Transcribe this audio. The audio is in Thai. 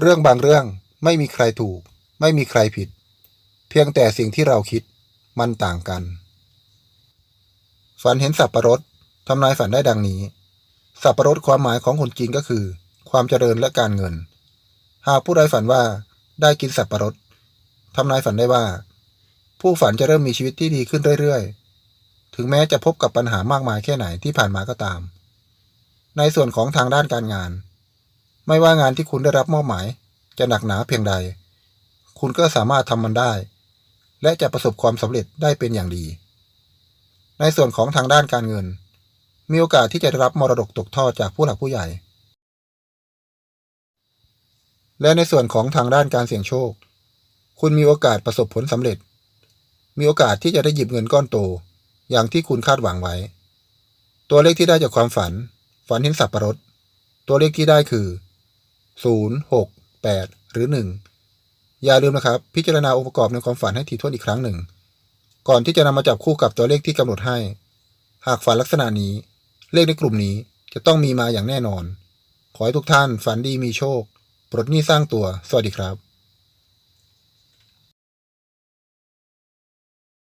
เรื่องบางเรื่องไม่มีใครถูก ไม่มีใครผิด เพียงแต่สิ่งที่เราคิดมันต่างกัน ฝันเห็นสับประรดทำนายฝันได้ดังนี้ สับประรดความหมายของคนจีนก็คือ ความเจริญและการเงิน หากผู้ใดฝันว่าได้กินสับประรดทำนายฝันได้ว่า ผู้ฝันจะเริ่มมีชีวิตที่ดีขึ้นเรื่อยๆ ถึงแม้จะพบกับปัญหามากมายแค่ไหนที่ผ่านมาก็ตาม ในส่วนของทางด้านการงาน ไม่ว่างานที่คุณได้รับมอบหมาย จะหนักหนาเพียงใด คุณก็สามารถทำมันได้ และจะประสบความสำเร็จได้เป็นอย่างดี ในส่วนของทางด้านการเงิน มีโอกาสที่จะได้รับมรดกตกทอดจากผู้หลักผู้ใหญ่ และในส่วนของทางด้านการเสี่ยงโชค คุณมีโอกาสประสบผลสำเร็จ มีโอกาสที่จะได้หยิบเงินก้อนโต อย่างที่คุณคาดหวังไว้ ตัวเลขที่ได้จากความฝัน ฝันเห็นสับประรดตัวเลขที่ได้คือ 0 6 8 หรือ 1 อย่าลืมนะครับ พิจารณาองค์ประกอบในความฝันให้ถี่ถ้วนอีกครั้งหนึ่ง ก่อนที่จะนำมาจับคู่กับตัวเลขที่กำหนดให้ หากฝันลักษณะนี้ เลขในกลุ่มนี้จะต้องมีมาอย่างแน่นอน ขอให้ทุกท่านฝันดีมีโชค ปลดหนี้สร้างตัว สวัสดีครับ